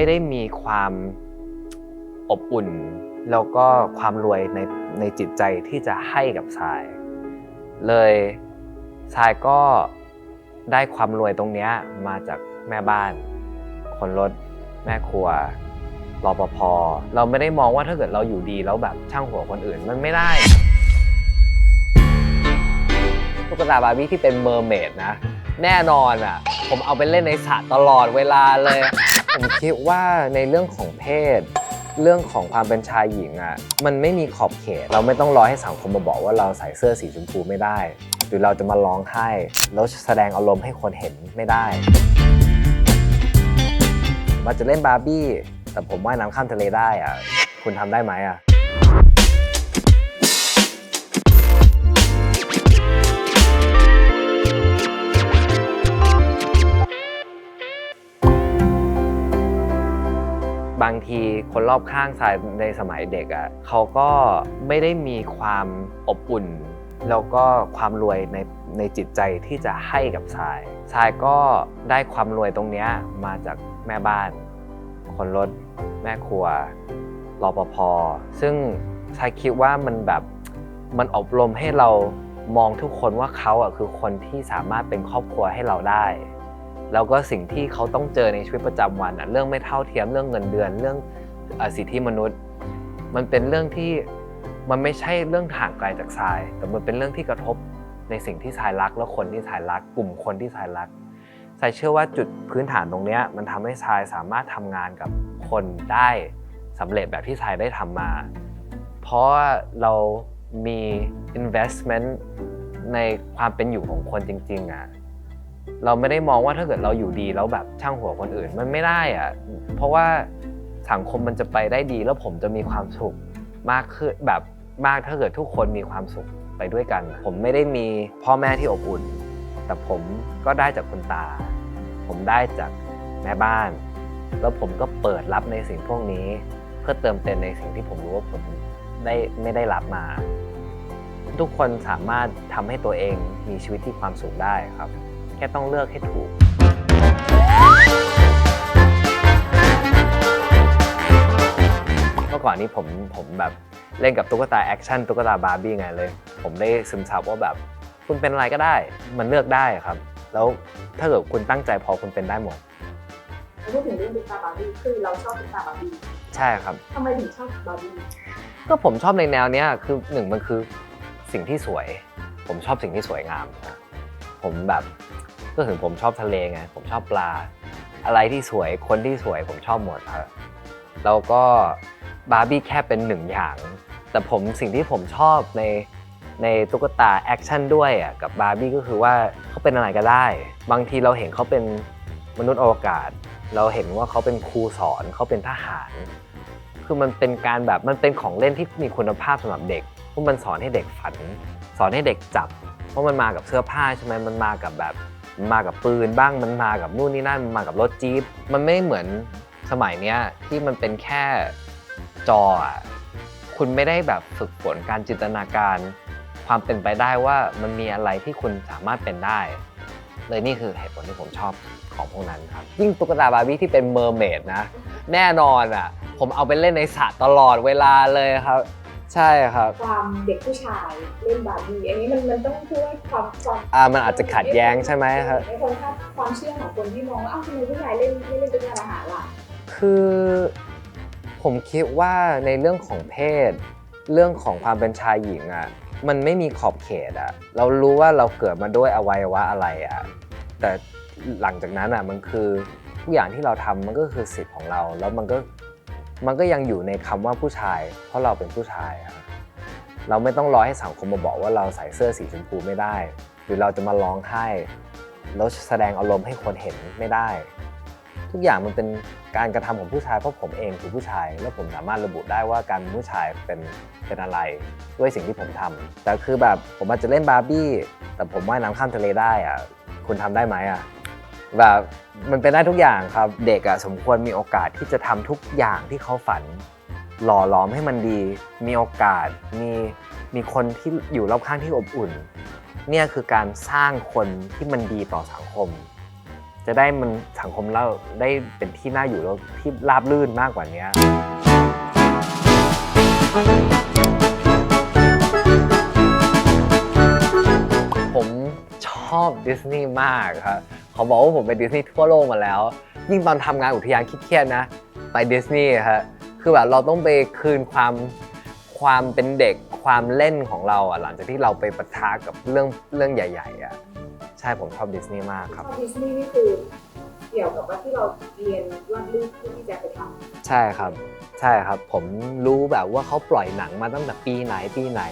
ไม่ได้มีความอบอุ่น แล้วก็ความรวยในในจิตใจที่จะให้กับทราย เลยทรายก็ได้ความรวยตรงเนี้ยมาจากแม่บ้าน คนรถ แม่ครัวรปภเราไม่ได้มองว่าถ้าเกิดเราอยู่ดีแล้วแบบช่างหัวคนอื่นมันไม่ได้ตุ๊กตาบาร์บี้ที่เป็นเมอร์เมดนะ แน่นอนอะ ผมเอาไปเล่นในสระตลอดเวลาเลย ผมคิดว่าในเรื่องของเพศ เรื่องของความเป็นชายหญิงอะมันไม่มีขอบเขต เราไม่ต้องรอให้สังคมมาบอกว่าเราใส่เสื้อสีชมพูไม่ได้ หรือเราจะมาร้องไห้แล้วแสดงอารมณ์ให้คนเห็นไม่ได้มาจะเล่นบาร์บี้แต่ผมว่ายน้ำข้ามทะเลได้อะ คุณทำได้ไหมอะ บางทีคนรอบข้างทรายในสมัยเด็กอะ่ะเขาก็ไม่ได้มีความอบอุ่น แล้วก็ความรวยในในจิตใจที่จะให้กับทรายทรายก็ได้ความรวยตรงเนี้ยมาจากแม่บ้าน คนรถแม่ครัวรปภซึ่งทรายคิดว่ามันแบบมันอบรมให้เรามองทุกคนว่าเขาอะคือคนที่สามารถเป็นครอบครัวให้เราได้ แล้วก็สิ่งที่เขาต้องเจอในชีวิตประจำวันอะเรื่องไม่เท่าเทียมเรื่องเงินเดือน เรื่องสิทธิมนุษย์ มันเป็นเรื่องที่มันไม่ใช่เรื่องห่างไกลจากทราย แต่มันเป็นเรื่องที่กระทบในสิ่งที่ทรายรัก และคนที่ทรายรัก กลุ่มคนที่ทรายรักทรายเชื่อว่าจุดพื้นฐานตรงเนี้ยมันทำให้ทรายสามารถทำงานกับคนได้สำเร็จแบบที่ทรายได้ทำมา เพราะเรามี investment ในความเป็นอยู่ของคนจริงๆอะ เราไม่ได้มองว่าถ้าเกิดเราอยู่ดีแล้วแบบช่างหัวคนอื่นมันไม่ได้อะเพราะว่าสังคมมันจะไปได้ดีแล้วผมจะมีความสุขมากขึ้นแบบมากถ้าเกิดทุกคนมีความสุขไปด้วยกัน ผมไม่ได้มีพ่อแม่ที่อบอุ่น แต่ผมก็ได้จากคุณตา ผมได้จากแม่บ้าน แล้วผมก็เปิดรับในสิ่งพวกนี้ เพื่อเติมเต็มในสิ่งที่ผมรู้ว่าผมได้ไม่ได้รับมา ทุกคนสามารถทำให้ตัวเองมีชีวิตที่ความสุขได้ครับ แค่ต้องเลือกให้ถูกเมื่อก่อนนี้ผมผมแบบเล่นกับตุ๊กตาแอคชั่นตุ๊กตาบาร์บี้ไงเลย ผมได้ซึมซับว่าแบบ คุณเป็นอะไรก็ได้ มันเลือกได้ครับ แล้วถ้าเกิดคุณตั้งใจพอคุณเป็นได้หมดพูดถึงเรื่องตุ๊กตาบาร์บี้คือเราชอบตุ๊กตาบาร์บี้ใช่ครับทำไมถึงชอบบาร์บี้ก็ผมชอบในแนวเนี้ยคือหนึ่งมันคือสิ่งที่สวย ผมชอบสิ่งที่สวยงามนะผมแบบ ก็ถึงผมชอบทะเลไงผมชอบปลา อะไรที่สวยคนที่สวยผมชอบหมดครับแล้วก็บาร์บี้แค่เป็นหนึ่งอย่าง แต่ผมสิ่งที่ผมชอบในในตุ๊กตาแอคชั่นด้วยอะกับบาร์บี้ก็คือว่าเขาเป็นอะไรก็ได้ บางทีเราเห็นเขาเป็นมนุษย์อวกาศ เราเห็นว่าเขาเป็นครูสอนเขาเป็นทหาร คือมันเป็นการแบบมันเป็นของเล่นที่มีคุณภาพสำหรับเด็กเพราะมันสอนให้เด็กฝัน สอนให้เด็กจับ เพราะมันมากับเสื้อผ้าใช่ไหมมันมากับแบบ มันมากับปืนบ้างมันมากับนู่นนี่นั่นมันมากับรถจี๊ปมันไม่เหมือนสมัยเนี้ยที่มันเป็นแค่จออะคุณไม่ได้แบบฝึกฝนการจินตนาการ ความเป็นไปได้ว่ามันมีอะไรที่คุณสามารถเป็นได้ เลยนี่คือเหตุผลที่ผมชอบของพวกนั้นครับ ยิ่งตุ๊กตาบาร์บี้ที่เป็นเมอร์เมดนะ แน่นอนอะ ผมเอาไปเล่นในสระตลอดเวลาเลยครับ ใช่ครับ ความเด็กผู้ชายเล่นบาร์บี้อันนี้มันมันต้องพูดว่าความความอ่ามันอาจจะขัดแย้งใช่ไหมครับในคนถ้าความเชื่อของคนที่มองว่าอ้าวทำไมผู้ชายเล่นไม่เล่นตุ๊กตาอาหารล่ะคือผมคิดว่าในเรื่องของเพศ เรื่องของความเป็นชายหญิงอะมันไม่มีขอบเขตอะเรารู้ว่าเราเกิดมาด้วยอวัยวะอะไรอะแต่หลังจากนั้นอะมันคือทุกอย่างที่เราทำมันก็คือสิทธิ์ของเรา แล้วมันก็ มันก็ยังอยู่ในคำว่าผู้ชาย เพราะเราเป็นผู้ชายครับเราไม่ต้องรอให้สังคมมาบอกว่าเราใส่เสื้อสีชมพูไม่ได้ หรือเราจะมาร้องไห้แล้วแสดงอารมณ์ให้คนเห็นไม่ได้ ทุกอย่างมันเป็นการกระทำของผู้ชายเพราะผมเองคือผู้ชาย แล้วผมสามารถระบุได้ว่าการผู้ชายเป็นเป็นอะไรด้วยสิ่งที่ผมทำแต่คือแบบผมอาจจะเล่นบาร์บี้แต่ผมว่ายน้ำข้ามทะเลได้อะคุณทำได้ไหมอะ แบบมันเป็นได้ทุกอย่างครับ เด็กอะสมควรมีโอกาสที่จะทำทุกอย่างที่เขาฝัน หล่อหลอมให้มันดี มีโอกาสมีมีคนที่อยู่รอบข้างที่อบอุ่น เนี่ยคือการสร้างคนที่มันดีต่อสังคม จะได้มันสังคมเราได้เป็นที่น่าอยู่แล้วที่ราบรื่นมากกว่านี้ ผมชอบดิสนีย์มากครับ เขาบอกว่าผมไปดิสนีย์ทั่วโลกมาแล้ว ยิ่งตอนทำงานอุทยานเครียดๆนะ ไปดิสนีย์ครับคือแบบเราต้องไปคืนความความเป็นเด็กความเล่นของเราอะหลังจากที่เราไปปะทะกับเรื่องเรื่องใหญ่ ๆอะใช่ผมชอบดิสนีย์มากครับชอบดิสนีย์นี่คือเกี่ยวกับว่าที่เราเรียนวาดรูปเพื่อที่จะไปทำใช่ครับ ใช่ครับผมรู้แบบว่าเขาปล่อยหนังมาตั้งแต่ปีไหนปีไหน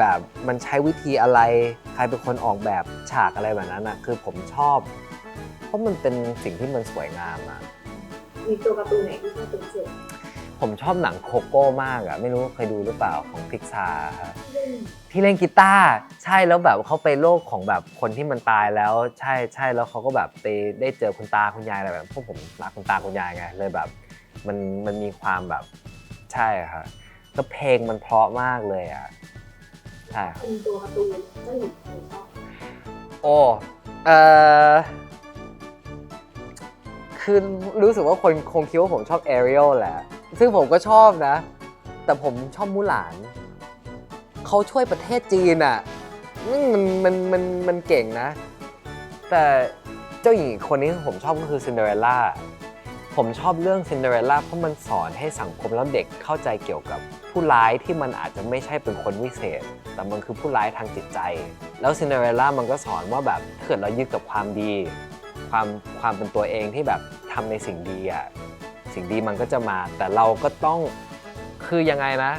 แบบมันใช้วิธีอะไร ใครเป็นคนออกแบบฉากอะไรแบบนั้นอะคือผมชอบ เพราะมันเป็นสิ่งที่มันสวยงามอะมีตัวการ์ตูนไหนที่ชอบเป็นพิเศษผมชอบหนังโคโก้มากอะไม่รู้เคยดูหรือเปล่าของพิกซาครับเล่นที่เล่นกีตาร์ใช่แล้วแบบเขาไปโลกของแบบคนที่มันตายแล้ว ใช่ใช่แล้วเขาก็แบบไปได้เจอคุณตาคุณยายอะไรแบบพวกผมรักคุณตาคุณยายไงเลยแบบ มันมันมีความแบบใช่ครับแล้วเพลงมันเพราะมากเลยอะ ใช่ครับเป็นตัวการ์ตูนเจ้าหญิงที่ชอบโอ้เออคือรู้สึกว่าคนคงคิดว่าผมชอบแอเรียลแหละ ซึ่งผมก็ชอบนะ แต่ผมชอบมูหลาน เขาช่วยประเทศจีนอะมันมันมันมันมันเก่งนะ แต่เจ้าหญิงอีกคนนี้ที่ผมชอบก็คือซินเดอเรลล่า ผมชอบเรื่องซินเดอเรลล่าเพราะมันสอนให้สังคมแล้วเด็กเข้าใจเกี่ยวกับ ผู้ร้ายที่มันอาจจะไม่ใช่เป็นคนวิเศษ แต่มันคือผู้ร้ายทางจิตใจ แล้วซินเดอเรลล่ามันก็สอนว่าแบบถ้าเกิดเรายึดกับความดี ความความเป็นตัวเองที่แบบทำในสิ่งดีอะสิ่งดีมันก็จะมา แต่เราก็ต้องคือยังไงนะ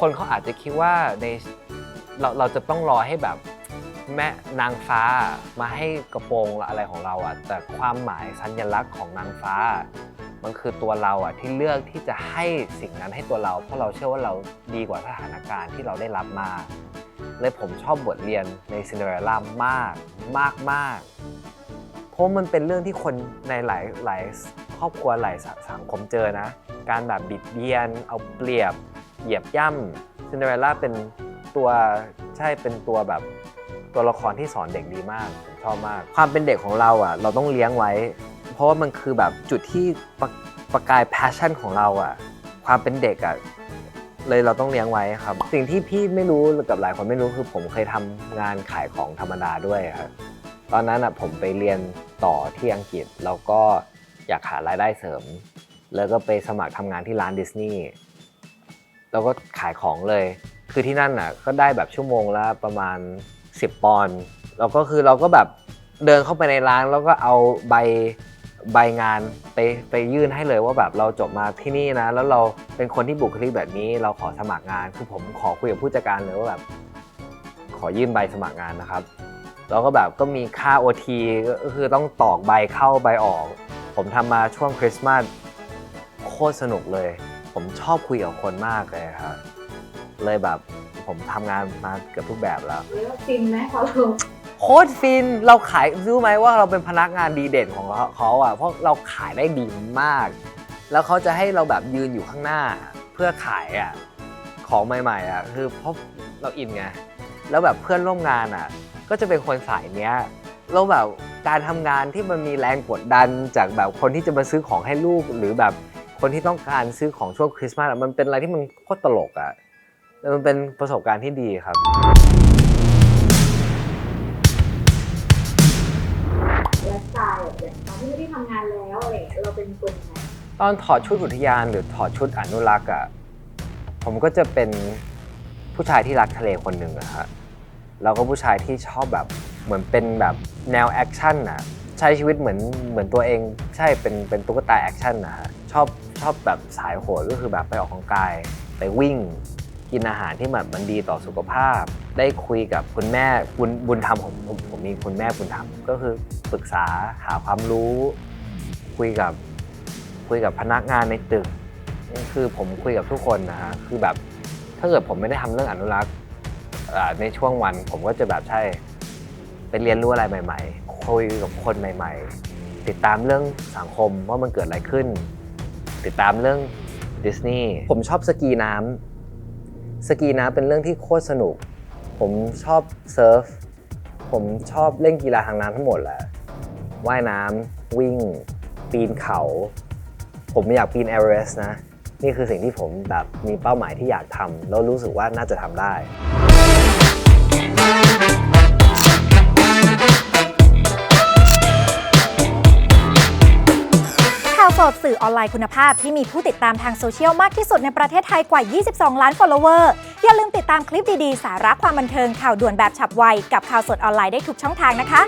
คนเขาอาจจะคิดว่าในเราเราจะต้องรอให้แบบแม่นางฟ้ามาให้กระโปรงอะไรของเราอะแต่ความหมายสัญลักษณ์ของนางฟ้า มันคือตัวเราอะที่เลือกที่จะให้สิ่งนั้นให้ตัวเรา เพราะเราเชื่อว่าเราดีกว่าสถานการณ์ที่เราได้รับมา เลยผมชอบบทเรียนในซินเดอเรลล่ามากมากมากเพราะมันเป็นเรื่องที่คนในหลายหลายครอบครัวหลายสสังคมเจอนะ การแบบบิดเบียน เอาเปรียบ เหยียบย่ำซินเดอเรลล่าเป็นตัวใช่เป็นตัวแบบตัวละครที่สอนเด็กดีมากผมชอบมาก ความเป็นเด็กของเราอะ เราต้องเลี้ยงไว้ เพราะว่ามันคือแบบจุดที่ประประกาย passion ของเราอะความเป็นเด็กอะเลยเราต้องเลี้ยงไว้ครับ สิ่งที่พี่ไม่รู้กับหลายคนไม่รู้คือผมเคยทำงานขายของธรรมดาด้วยครับตอนนั้นอะผมไปเรียนต่อที่อังกฤษแล้วก็อยากหารายได้เสริม แล้วก็ไปสมัครทำงานที่ร้านดิสนีย์แล้วก็ขายของเลย คือที่นั่นอะก็ได้แบบชั่วโมงละประมาณ 10 ปอนด์แล้วก็คือเราก็แบบเดินเข้าไปในร้านแล้วก็เอาใบ ใบงานไปไปยื่นให้เลยว่าแบบเราจบมาที่นี่นะ แล้วเราเป็นคนที่บุคลิกแบบนี้ เราขอสมัครงานคือผมขอคุยกับผู้จัดการเลยว่าแบบ ขอยื่นใบสมัครงานนะครับแล้วก็แบบก็มีค่า OT ก็คือต้องตอกใบเข้าใบออก ผมทำมาช่วงคริสต์มาสโคตรสนุกเลย ผมชอบคุยกับคนมากเลยครับเลยแบบผมทำงานมาเกือบทุกแบบแล้วแล้วฟินไหมพอเรา โคตรฟินเราขายรู้ไหมว่าเราเป็นพนักงานดีเด่นของเขาอะเพราะเราขายได้ดีมาก แล้วเขาจะให้เราแบบยืนอยู่ข้างหน้าเพื่อขายอะของใหม่ๆอะคือเพราะเราอินไงแล้วแบบเพื่อนร่วมงานอะ ก็จะเป็นคนสายเนี้ยแล้วแบบการทำงานที่มันมีแรงกดดันจากแบบคนที่จะมาซื้อของให้ลูก หรือแบบคนที่ต้องการซื้อของช่วงคริสต์มาสอะมันเป็นอะไรที่มันโคตรตลกอะแต่มันเป็นประสบการณ์ที่ดีครับ เป็นคนยังไงตอนถอดชุดอุทยานหรือถอดชุดอนุรักษ์อะผมก็จะเป็นผู้ชายที่รักทะเลคนหนึ่งอะฮะแล้วก็ผู้ชายที่ชอบแบบเหมือนเป็นแบบแนวแอคชั่นอะใช้ชีวิตเหมือนเหมือนตัวเองใช่เป็นเป็นตุ๊กตาแอคชั่นนะฮะชอบชอบแบบสายโหดก็คือแบบไปออกกำลังกาย ไปวิ่ง กินอาหารที่แบบมันดีต่อสุขภาพ ได้คุยกับคุณแม่บุญบุญธรรมผมผมผมมีคุณแม่บุญธรรมก็คือปรึกษาหาความรู้ คุยกับ คุยกับพนักงานในตึก คือผมคุยกับทุกคนนะฮะคือแบบถ้าเกิดผมไม่ได้ทำเรื่องอนุรักษ์ในช่วงวันผมก็จะแบบใช่ไปเรียนรู้อะไรใหม่ ๆ คุยกับคนใหม่ ๆ ติดตามเรื่องสังคมว่ามันเกิดอะไรขึ้น ติดตามเรื่องดิสนีย์ผมชอบสกีน้ำสกีน้ำเป็นเรื่องที่โคตรสนุก ผมชอบเซิร์ฟผมชอบเล่นกีฬาทางน้ำทั้งหมดแหละว่ายน้ำวิ่ง ปีนเขา ผมอยากปีนเอเวอเรสต์นะ นี่คือสิ่งที่ผมแบบมีเป้าหมายที่อยากทำแล้วรู้สึกว่าน่าจะทำได้ ข่าวสดสื่อออนไลน์คุณภาพที่มีผู้ติดตามทางโซเชียลมากที่สุดในประเทศไทยกว่า 22 ล้าน follower อย่าลืมติดตามคลิปดี ๆ สาระความบันเทิงข่าวด่วนแบบฉับไว กับข่าวสดออนไลน์ได้ทุกช่องทางนะคะ